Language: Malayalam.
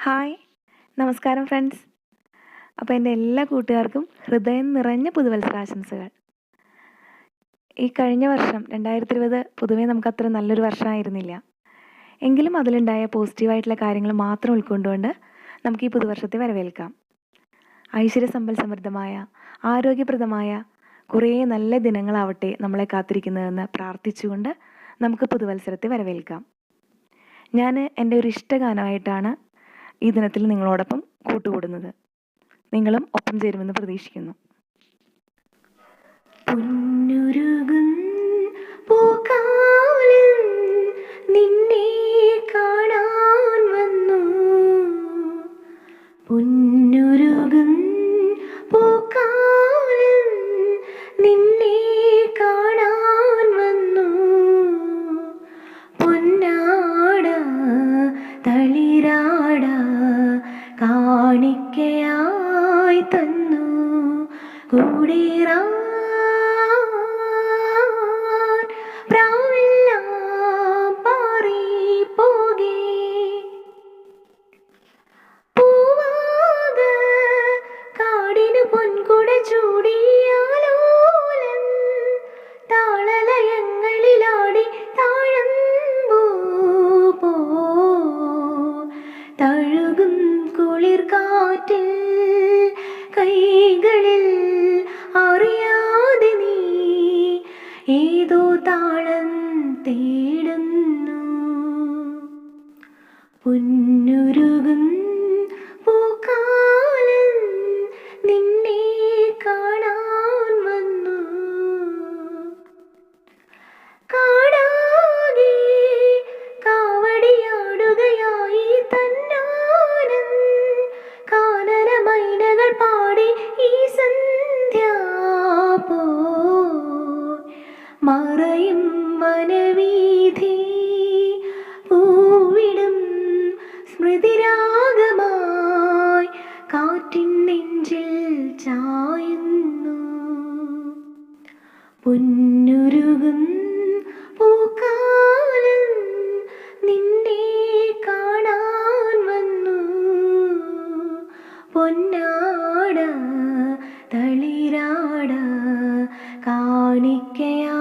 ഹായ്. നമസ്കാരം ഫ്രണ്ട്സ്. അപ്പോൾ എന്റെ എല്ലാ കൂട്ടുകാർക്കും ഹൃദയം നിറഞ്ഞ പുതുവത്സരാശംസകൾ. ഈ കഴിഞ്ഞ വർഷം രണ്ടായിരത്തി ഇരുപത് പൊതുവേ നമുക്ക് അത്ര നല്ലൊരു വർഷമായിരുന്നില്ല. എങ്കിലും അതിലുണ്ടായ പോസിറ്റീവായിട്ടുള്ള കാര്യങ്ങൾ മാത്രം ഉൾക്കൊണ്ടുകൊണ്ട് നമുക്ക് ഈ പുതുവർഷത്തെ വരവേൽക്കാം. ഐശ്വര്യ സമ്പൽ സമൃദ്ധമായ ആരോഗ്യപ്രദമായ കുറേ നല്ല ദിനങ്ങളാവട്ടെ നമ്മളെ കാത്തിരിക്കുന്നതെന്ന് പ്രാർത്ഥിച്ചുകൊണ്ട് നമുക്ക് പുതുവത്സരത്തെ വരവേൽക്കാം. ഞാൻ എന്റെ ഒരു ഇഷ്ടഗാനമായിട്ടാണ് ഈ ദിനത്തിൽ നിങ്ങളോടൊപ്പം കൂട്ടുകൂടുന്നത്. നിങ്ങളും ഒപ്പം ചേരുമെന്ന് പ്രതീക്ഷിക്കുന്നു. തളിരാട കാണിക്കയായി തന്നു. കാടിന് പൊൻകുട ചൂടിയാലോലം കൈകളിൽ അറിയാതെ നീ ഏതോ താളം തേടുന്നു. പൊന്നുരുകും വനവീതി പൂവിടും സ്മൃതിരാഗമായി കാറ്റിൻ നെഞ്ചിൽ ചായുന്നു. പൊന്നുരുകും പൂക്കാലം നിന്നെ കാണാൻ വന്നു. പൊന്നാട തളിരാട കാണിക്കയാ